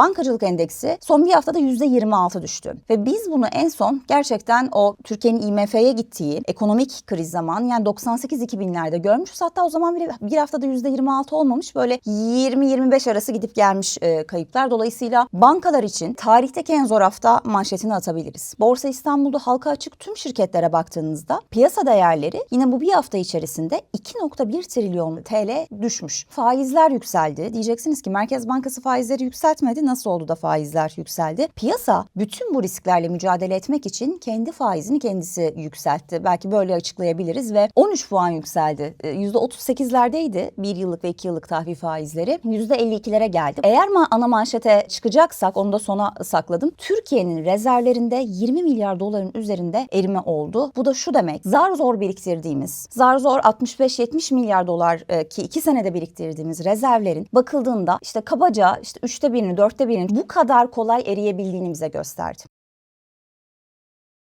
bankacılık endeksi son bir haftada %26 düştü. Ve biz bunu en son gerçekten o Türkiye'nin IMF'ye gittiği ekonomik kriz zamanı yani 98-2000'lerde görmüşüz. Hatta o zaman bile bir haftada %26 olmamış böyle 20-25 arası gidip gelmiş e, kayıplar. Dolayısıyla bankalar için tarihteki en zor hafta manşetini atabiliriz. Borsa İstanbul'da halka açık tüm şirketlere baktığınızda piyasa değerleri yine bu bir hafta içerisinde 2.1 trilyon TL düşmüş. Faizler yükseldi. Diyeceksiniz ki Merkez Bankası faizleri yükseltmedi. Nasıl oldu da faizler yükseldi? Piyasa bütün bu risklerle mücadele etmek için kendi faizini kendisi yükseltti. Belki böyle açıklayabiliriz ve 13 puan yükseldi. Ee, %38'lerdeydi 1 yıllık ve 2 yıllık tahvil faizleri. %52'lere geldi. Eğer ma ana manşete çıkacaksak onu da sona sakladım. Türkiye'nin rezervlerinde 20 milyar doların üzerinde erime oldu. Bu da şu demek. Zar zor biriktirdiğimiz, zar zor 65-70 milyar dolar e, ki 2 senede biriktirdiğimiz rezervlerin bakıldığında işte kabaca işte 3'te 1'ini, 4'te gerçekte bu kadar kolay eriyebildiğini bize gösterdi.